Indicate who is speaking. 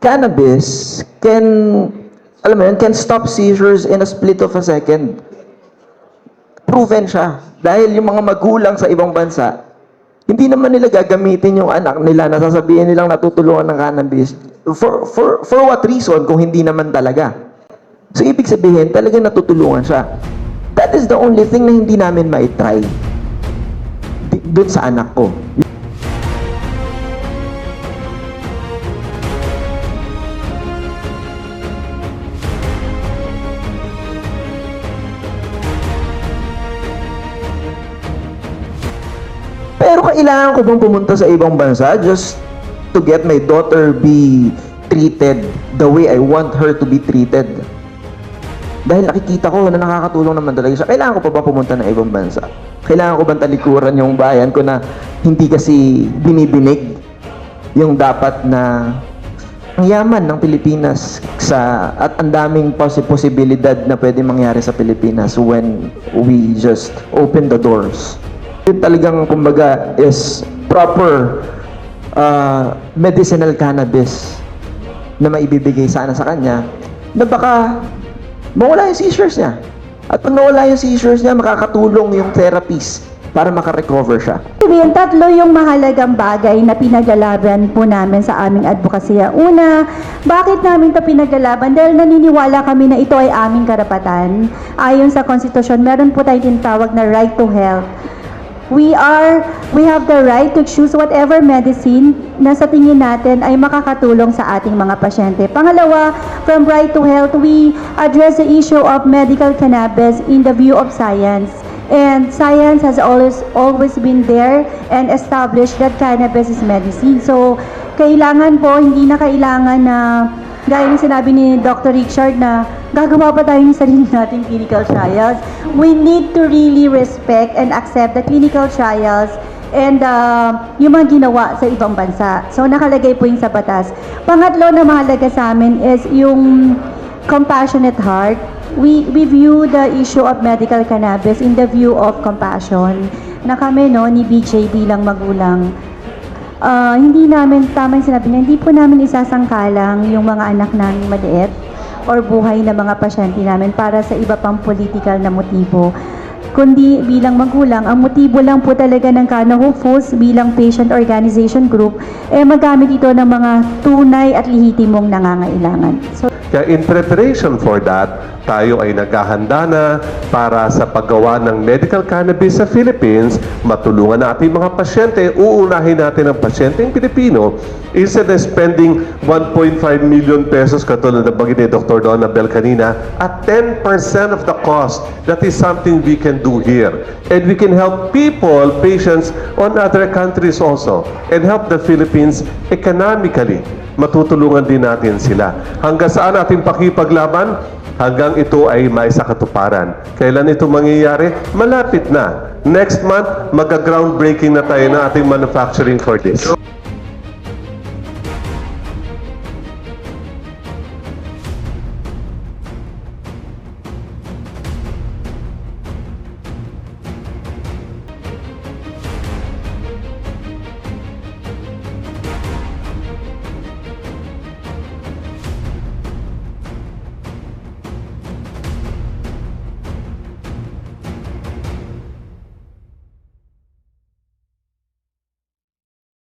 Speaker 1: cannabis can, alam mo yun, can stop seizures in a split of a second. Proven siya. Dahil yung mga magulang sa ibang bansa, hindi naman nila gagamitin yung anak nila na sasabihin nilang natutulungan ng cannabis. For, for, for what reason kung hindi naman talaga? So, ibig sabihin, talaga natutulungan siya. That is the only thing na hindi namin maitry. Doon sa anak ko. Pero kailangan ko bang pumunta sa ibang bansa just to get my daughter be treated the way I want her to be treated? Dahil nakikita ko na nakakatulong naman talaga siya. Kailangan ko pa ba pumunta ng ibang bansa? Kailangan ko bang talikuran yung bayan ko na hindi kasi binibinig yung dapat na ang yaman ng Pilipinas sa at ang daming posi- posibilidad na pwede mangyari sa Pilipinas when we just open the doors. Yun talagang kumbaga is proper uh, medicinal cannabis na maibibigay sana sa kanya na baka mawala yung seizures niya. At pag nawala yung seizures niya, makakatulong yung therapies para makarecover siya.
Speaker 2: Sabihin, tatlo yung mahalagang bagay na pinaglalaban po namin sa aming advokasya. Una, bakit namin ito pinaglalaban? Dahil naniniwala kami na ito ay aming karapatan. Ayon sa konstitusyon, meron po tayong tinatawag na right to health. We are, we have the right to choose whatever medicine na sa tingin natin ay makakatulong sa ating mga pasyente. Pangalawa, from right to health, we address the issue of medical cannabis in the view of science. And science has always always been there and established that cannabis is medicine. So, kailangan po, hindi na kailangan na, gaya ng sinabi ni Dr. Richard na gagawa pa tayo ng sarili nating clinical trials. We need to really respect and accept the clinical trials and uh, yung mga ginawa sa ibang bansa. So, nakalagay po yung sa batas. Pangatlo na mahalaga sa amin is yung compassionate heart. We, we view the issue of medical cannabis in the view of compassion. Na kami, no, ni BJ bilang magulang, Ah, hindi namin, tamang sinabi niya, hindi po namin isasangkalang yung mga anak namin maliit or buhay na mga pasyente namin para sa iba pang political na motibo. Kundi bilang magulang, ang motibo lang po talaga ng Kano Hopeful's bilang patient organization group, eh magamit ito ng mga tunay at lehitimong nangangailangan. So,
Speaker 3: Kaya in preparation for that, tayo ay naghahanda na para sa paggawa ng medical cannabis sa Philippines, matulungan natin mga pasyente, uunahin natin ang pasyenteng Pilipino instead of spending 1.5 million pesos katulad ng bagay ni Dr. Donna Bell kanina, at 10% of the cost. That is something we can do here. And we can help people, patients on other countries also, and help the Philippines economically matutulungan din natin sila. Hanggang saan ating pakipaglaban? Hanggang ito ay maisakatuparan. Kailan ito mangyayari? Malapit na. Next month, mag-groundbreaking na tayo ng ating manufacturing for this.